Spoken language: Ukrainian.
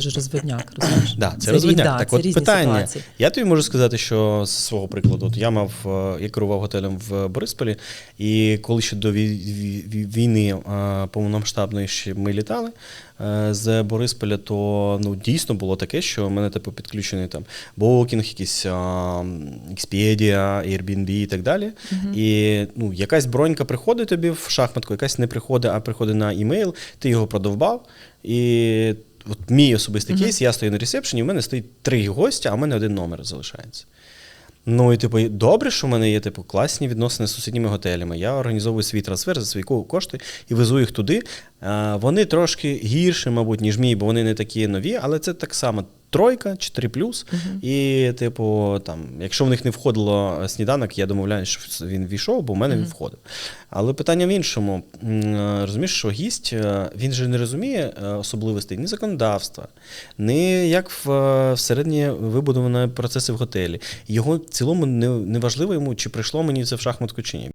ж розвідняк, розумієш? Да, це розвідняк. рі- да, Так це от різні питання. ситуації. Я тобі можу сказати, що з свого прикладу, от я мав, е, я керував готелем в Борисполі, і коли ще до вій- вій- вій- війни е, повномасштабної ще ми літали е, з Борисполя, то ну, дійсно було таке, що в мене типу підключений там Booking, якийсь а, Expedia, Airbnb і так далі. І ну, якась бронька приходить тобі в шахматку, якась не приходить, а приходить на імейл, ти його продовбав. І от мій особистий кейс, я стою на ресепшені, в мене стоїть три гостя, а в мене один номер залишається. Ну і типу, добре, що в мене є типу класні відносини з сусідніми готелями. Я організовую свій трансфер за свої кошти і везу їх туди. Вони трошки гірші, мабуть, ніж мій, бо вони не такі нові, але це так само. Тройка, 4 плюс. І, типу, там, якщо в них не входило сніданок, я домовляюся, що він війшов, бо в мене він входив. Але питання в іншому. Е, Розумієш, що гість е, він же не розуміє е, особливостей ні законодавства, ні як в, е, всередині вибудовані процеси в готелі. Його в цілому не, не важливо йому, чи прийшло мені це в шахматку чи ні.